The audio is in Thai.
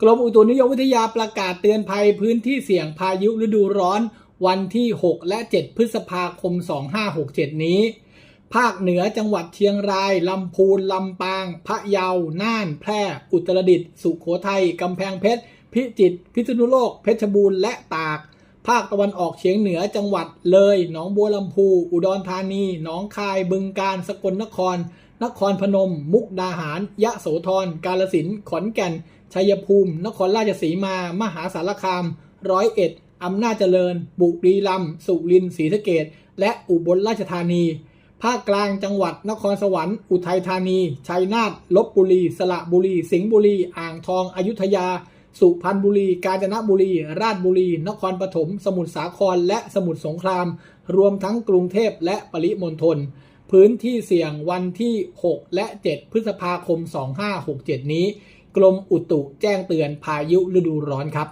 กรมอุตุนิยมวิทยาประกาศเตือนภัยพื้นที่เสี่ยงพายุฤดูร้อนวันที่ 6 และ 7 พฤษภาคม 2567 นี้ ภาคเหนือจังหวัดเชียงราย ลำพูน ลำปาง พะเยา น่าน แพร่ อุตรดิตถ์ สุโขทัย กำแพงเพชร พิจิตร พิษณุโลก เพชรบูรณ์ และตาก ภาคตะวันออกเฉียงเหนือจังหวัดเลย หนองบัวลำพู อุดรธานี หนองคาย บึงกาฬ สกลนคร นครพนม มุกดาหาร ยะโสธร กาลสินธุ์ ขอนแก่น ชัยภูมิ นครราชสีมา มหาสารคาม ร้อยเอ็ด อำนาจเจริญ บุรีรัมย์ สุรินทร์ ศรีสะเกดและอุบลราชธานี ภาคกลางจังหวัด นครสวรรค์ อุทัยธานี ชัยนาท ลบบุรี สระบุรี สิงห์บุรี อ่างทอง อยุธยา สุพรรณบุรี กาญจนบุรี ราชบุรี นครปฐม สมุทรสาคร และสมุทรสงคราม รวมทั้งกรุงเทพและปริมณฑล พื้นที่เสี่ยงวันที่ 6 และ 7 พฤษภาคม 2567 นี้ กรมอุตุแจ้งเตือนพายุฤดูร้อนครับ